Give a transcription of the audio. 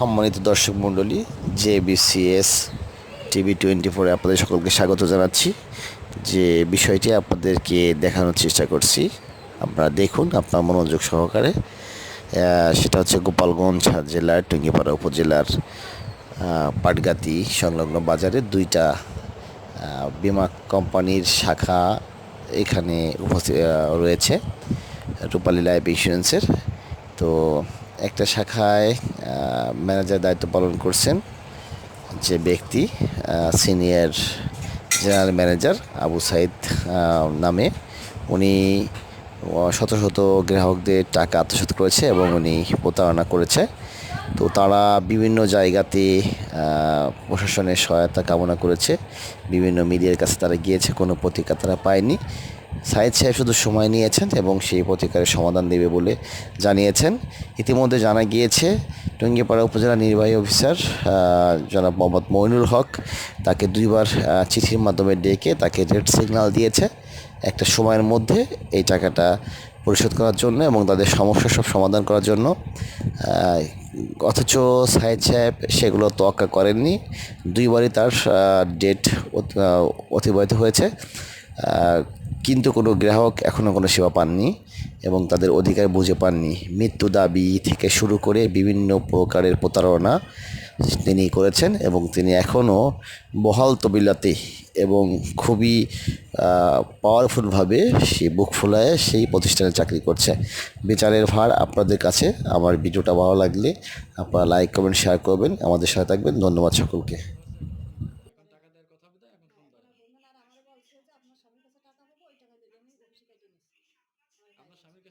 সম্মানিত দর্শক মণ্ডলী জে বিসিএস টিভি টোয়েন্টি ফোরে আপনাদের সকলকে স্বাগত জানাচ্ছি। যে বিষয়টি আপনাদেরকে দেখানোর চেষ্টা করছি, আপনারা দেখুন আপনার মনোযোগ সহকারে। সেটা হচ্ছে গোপালগঞ্জ জেলার, টুঙ্গিপাড়া উপজেলার পাটগাতি সংলগ্ন বাজারে দুইটা বিমা কোম্পানির শাখা এখানে উপস্থিত রয়েছে, রূপালী লাইফ ইন্স্যুরেন্সের তো একটা শাখায় ম্যানেজার দায়িত্ব পালন করছেন যে ব্যক্তি senior general manager Abu Saeed নামে। উনি শত শত গ্রাহকদের টাকা আত্মসাৎ করেছে এবং উনি প্রতারণা করেছে। তো তারা বিভিন্ন জায়গাতে প্রশাসনের সহায়তা কামনা করেছে। বিভিন্ন মিডিয়ার কাছে তারা গিয়েছে, কোনো প্রতিকার তারা পায়নি। সাইদ সাহেব শুধু সময় নিয়েছেন এবং সেই প্রতিকারের সমাধান দেবে বলে জানিয়েছেন। ইতিমধ্যে জানা গিয়েছে, টুঙ্গিপাড়া উপজেলা নির্বাহী অফিসার জনাব মোহাম্মদ মইনুল হক তাকে দুইবার চিঠির মাধ্যমে ডেকে তাকে রেড সিগন্যাল দিয়েছে। একটা সময়ের মধ্যে এই টাকাটা পরিশোধ করার জন্য এবং তাদের সমস্যা সব সমাধান করার জন্য অথচ সাহেদ সাহেব সেগুলো তোয়াক্কা করেননি। দুইবারই তার ডেট অতিবাহিত হয়েছে। কিন্তু কোনো গ্রাহক এখনও কোনো সেবা পাননি এবং তাদের অধিকার বুঝে পাননি। মৃত্যু দাবি থেকে শুরু করে বিভিন্ন প্রকারের প্রতারণা তিনি করেছেন এবং তিনি এখনও বহাল তবিলাতে এবং খুবই পাওয়ারফুলভাবে সে বুক ফুলায় সেই প্রতিষ্ঠানে চাকরি করছে। বিচারের ভার আপনাদের কাছে। আমার ভিডিওটা ভালো লাগলে আপনারা লাইক কমেন্ট শেয়ার করবেন। আমাদের সাথে থাকবেন। ধন্যবাদ সকলকে। স্বামীর কাছে টাকা পাবো ওই টাকা দিয়ে আমি অফিসে কাজে নিচ্ছি স্বামীর